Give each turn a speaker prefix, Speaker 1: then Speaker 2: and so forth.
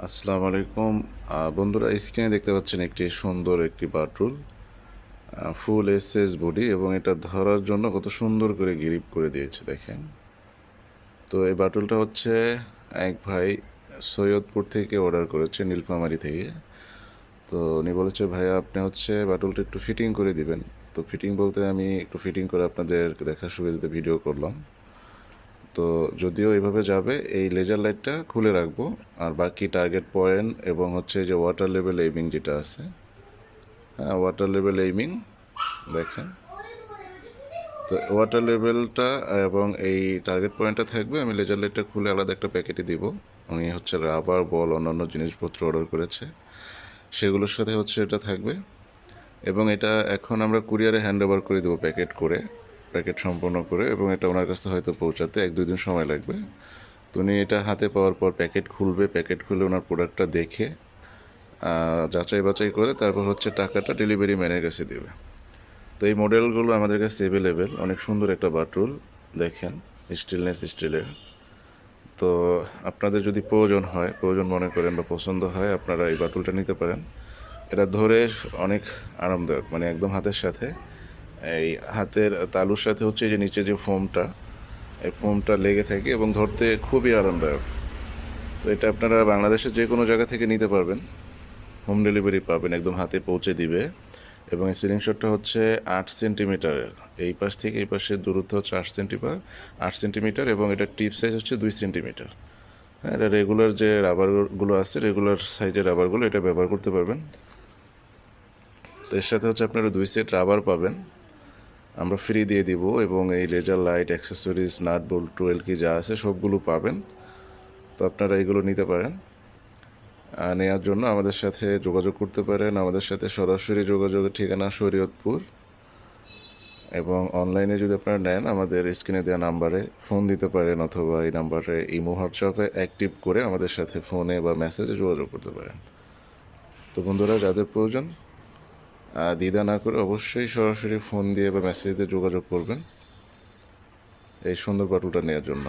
Speaker 1: আসসালামু আলাইকুম। বন্ধুরা স্ক্রিনে দেখতে পাচ্ছেন একটি সুন্দর একটি বাটুল ফুল এসএস বডি এবং এটা ধরার জন্য কত সুন্দর করে গ্রিপ করে দিয়েছে, দেখেন। তো এই বাটুলটা হচ্ছে এক ভাই সৈয়দপুর থেকে অর্ডার করেছে, নীলফামারি থেকে। তো উনি বলেছে ভাইয়া আপনি হচ্ছে বাটুলটা একটু ফিটিং করে দিবেন। তো ফিটিং বলতে আমি একটু ফিটিং করে আপনাদের দেখার সুবিধাতে ভিডিও করলাম। তো যদিও এইভাবে যাবে, এই লেজার লাইটটা খুলে রাখব। আর বাকি টার্গেট পয়েন্ট এবং হচ্ছে যে ওয়াটার লেভেল এইমিং যেটা আছে হ্যাঁ ওয়াটার লেভেল এইমিং দেখেন। তো ওয়াটার লেভেলটা এবং এই টার্গেট পয়েন্টটা থাকবে, আমি লেজার লাইটটা খুলে আলাদা একটা প্যাকেটে দিব। উনি হচ্ছে রাবার বল অন্যান্য জিনিসপত্র অর্ডার করেছে। সেগুলোর সাথে হচ্ছে এটা থাকবে। এবং এটা এখন আমরা কুরিয়ারে হ্যান্ড ওভার করে দেবো প্যাকেট করে। প্যাকেট সম্পন্ন করে এবং এটা ওনার কাছে হয়তো পৌঁছাতে এক, দুই দিন সময় লাগবে। তো উনি এটা হাতে পাওয়ার পর প্যাকেট খুলবে, প্যাকেট খুলে ওনার প্রোডাক্টটা দেখে যাচাই বাছাই করে তারপর হচ্ছে টাকাটা ডেলিভারি ম্যানের কাছে দেবে। তো এই মডেলগুলো আমাদের কাছে অ্যাভেলেবেল অনেক সুন্দর একটা বাটুল দেখেন, স্টিলনেস স্টিলের। তো আপনাদের যদি প্রয়োজন হয়, প্রয়োজন মনে করেন বা পছন্দ হয়, আপনারা এই বাটুলটা নিতে পারেন। এটা ধরে অনেক আরামদায়ক মানে একদম হাতের সাথে। এই হাতের তালুর সাথে হচ্ছে যে নিচে যে ফোমটা, এই ফোমটা লেগে থাকে এবং ধরতে খুবই আরামদায়ক। তো এটা আপনারা বাংলাদেশের যে কোনো জায়গা থেকে নিতে পারবেন। হোম ডেলিভারি পাবেন, একদম হাতে পৌঁছে দিবে। এবং এই সিলিং শটটা হচ্ছে আট সেন্টিমিটারের। এই পাশ থেকে এই পাশের দূরত্ব হচ্ছে আট সেন্টিমিটার আট সেন্টিমিটার এবং এটা টিপ সাইজ হচ্ছে দুই সেন্টিমিটার। হ্যাঁ এটা রেগুলার যে রাবারগুলো আছে, রেগুলার সাইজের রাবারগুলো এটা ব্যবহার করতে পারবেন। তো এর সাথে হচ্ছে আপনারা দুই সেট রাবার পাবেন। আমরা ফ্রি দিয়ে দিব এবং এই laser light accessories nut bolt টুয়েল কি যা আছে সবগুলো পাবেন। তো আপনারা এগুলো নিতে পারেন। নেওয়ার জন্য আমাদের সাথে যোগাযোগ করতে পারেন। আমাদের সাথে সরাসরি যোগাযোগের ঠিকানা শরীয়তপুর। এবং অনলাইনে যদি আপনারা নেন, আমাদের স্ক্রিনে দেওয়া নাম্বারে ফোন দিতে পারেন অথবা এই নাম্বারে ইমো হোয়াটসঅ্যাপে অ্যাক্টিভ করে আমাদের সাথে ফোনে বা মেসেজে যোগাযোগ করতে পারেন। তো বন্ধুরা, যাদের প্রয়োজন দ্বিধা না করে অবশ্যই সরাসরি ফোন দিয়ে বা মেসেজ দিয়ে যোগাযোগ করবেন এই সুন্দর বাটুলটা নেওয়ার জন্য।